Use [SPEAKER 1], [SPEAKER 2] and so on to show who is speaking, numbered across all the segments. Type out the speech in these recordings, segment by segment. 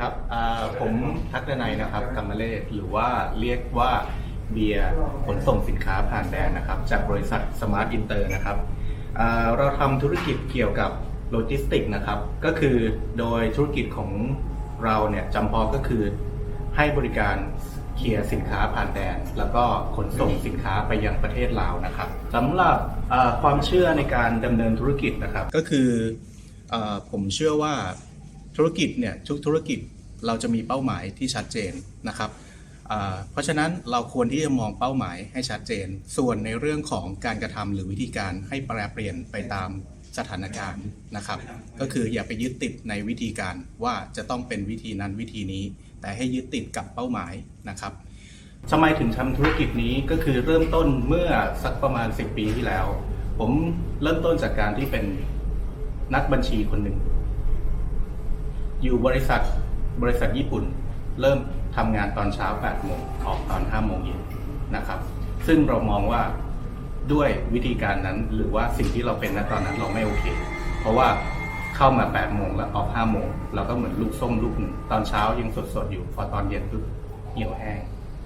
[SPEAKER 1] ครับผมทักดนัยนะครับกัมมเลศหรือว่าเรียกว่าเบียร์ขนส่งสินค้าผ่านแดนนะครับ จากบริษัทสมาร์ทอินเตอร์นะครับอ่าเราทำธุรกิจเกี่ยวกับโลจิสติกนะครับ ก็คือโดยธุรกิจของเราเนี่ยจำเพาะก็คือให้บริการเคลียร์สินค้าผ่านแดน แล้วก็ขนส่งสินค้าไปยังประเทศลาวนะครับสำหรับความเชื่อในการดำเนินธุรกิจนะครับ ก็คือผมเชื่อว่า ธุรกิจเนี่ยทุกธุรกิจเราจะมีเป้าหมายที่ชัดเจนนะครับเพราะฉะนั้นเราควรที่จะมองเป้าหมายให้ชัดเจน ส่วนในเรื่องของการกระทำหรือวิธีการให้แปรเปลี่ยนไปตามสถานการณ์นะครับ ก็คืออย่าไปยึดติดในวิธีการว่าจะต้องเป็นวิธีนั้นวิธีนี้ แต่ให้ยึดติดกับเป้าหมายนะครับทำไมถึงทำธุรกิจนี้ก็คือเริ่มต้นเมื่อสักประมาณ 10 ปีที่แล้ว ผมเริ่มต้นจากการที่เป็นนักบัญชีคนหนึ่ง อยู่บริษัทบริษัทญี่ปุ่น เริ่มทำงานตอนเช้า 8 โมง ออกตอน 5 โมงเย็นนะครับ ซึ่งเรามองว่าด้วยวิธีการนั้นหรือว่าสิ่งที่เราเป็นณตอนนั้นเราไม่โอเค เพราะว่าเข้ามา 8 โมงแล้วออก 5 โมงเราก็เหมือนลูกส้มลูกหนึ่งตอนเช้ายังสดๆอยู่ พอตอนเย็นปุ๊บเหี่ยวแห้ง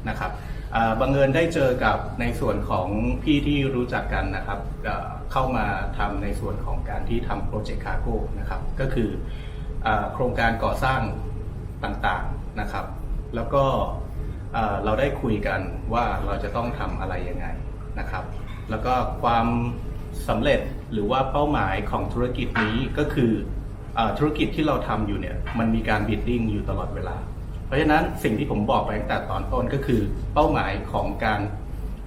[SPEAKER 1] นะครับบังเอิญได้เจอกับในส่วนของพี่ที่รู้จักกันนะครับเข้ามาทำในส่วนของการที่ทำโปรเจกต์คาร์โก้นะครับก็คือ โครงการก่อสร้างต่างๆนะครับ แล้วก็เราได้คุยกันว่าเราจะต้องทำอะไรยังไงนะครับ แล้วก็ความสำเร็จหรือว่าเป้าหมายของธุรกิจนี้ก็คืออธุรกิจที่เราทำอยู่เนี่ยมันมีการบิดดิ้งอยู่ตลอดเวลา เพราะฉะนั้นสิ่งที่ผมบอกไปตั้งแต่ตอนต้นก็คือ เป้าหมายของการ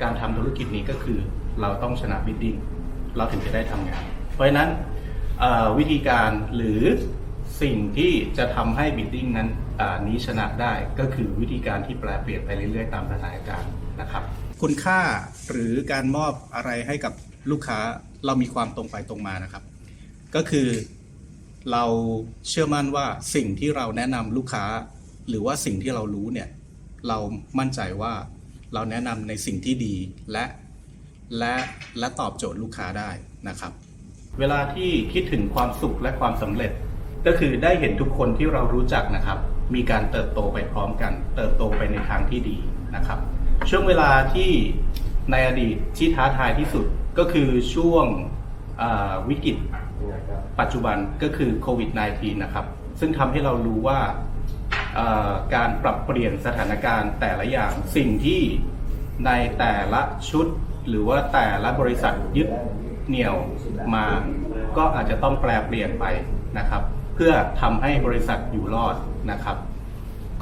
[SPEAKER 1] การทำธุรกิจนี้ก็คือเราต้องชนะบิดดิ้งเราถึงจะได้ทำงาน เพราะฉะนั้นวิธีการหรือ สิ่งที่จะทำให้บิดดิ้งนั้นอ่านี้ชนะได้ก็คือวิธีการที่แปลเปลี่ยนไปเรื่อยๆ ตามสถานการณ์นะครับ คุณค่าหรือการมอบอะไรให้กับลูกค้าเรามีความตรงไปตรงมานะครับ ก็คือเราเชื่อมั่นว่าสิ่งที่เราแนะนำลูกค้า หรือว่าสิ่งที่เรารู้เนี่ยเรามั่นใจว่าเราแนะนำในสิ่งที่ดีและและและตอบโจทย์ลูกค้าได้นะครับ เวลาที่คิดถึงความสุขและความสำเร็จ ก็คือได้เห็นทุกคนที่เรารู้จักนะครับ มีการเติบโตไปพร้อมกัน เติบโตไปในทางที่ดีนะครับ ช่วงเวลาที่ในอดีตที่ท้าทายที่สุดก็คือช่วงวิกฤตปัจจุบันก็คือโควิด -19 นะครับ ซึ่งทำให้เรารู้ว่าการปรับเปลี่ยนสถานการณ์แต่ละอย่างสิ่งที่ในแต่ละชุด หรือว่าแต่ละบริษัทยึดเหนี่ยวมา ก็อาจจะต้องแปลเปลี่ยนไปนะครับ เพื่อทำให้บริษัทอยู่รอดนะครับ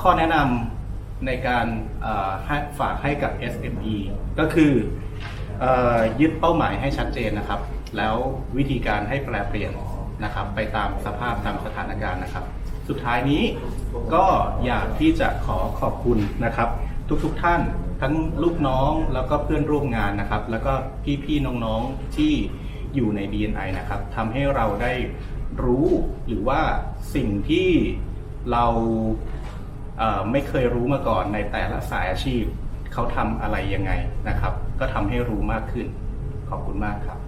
[SPEAKER 1] ข้อแนะนำในการฝากให้กับ SME ก็คือเออยึดเป้าหมายให้ชัดเจนนะครับ แล้ววิธีการให้แปลเปลี่ยนนะครับ ไปตามสภาพตามสถานการณ์นะครับ สุดท้ายนี้ก็อยากที่จะขอขอบคุณนะครับ ทุกๆทท่านทั้งลูกน้องแล้วก็เพื่อนร่วมงานนะครับ แล้วก็พี่ๆน้องๆที่อยู่ใน BNI นะครับทำให้เราได้ รู้หรือว่าสิ่งที่เราเไม่เคยรู้มาก่อนในแต่ละสายอาชีพ เขาทำอะไรยังไงนะครับ ก็ทำให้รู้มากขึ้น ขอบคุณมากครับ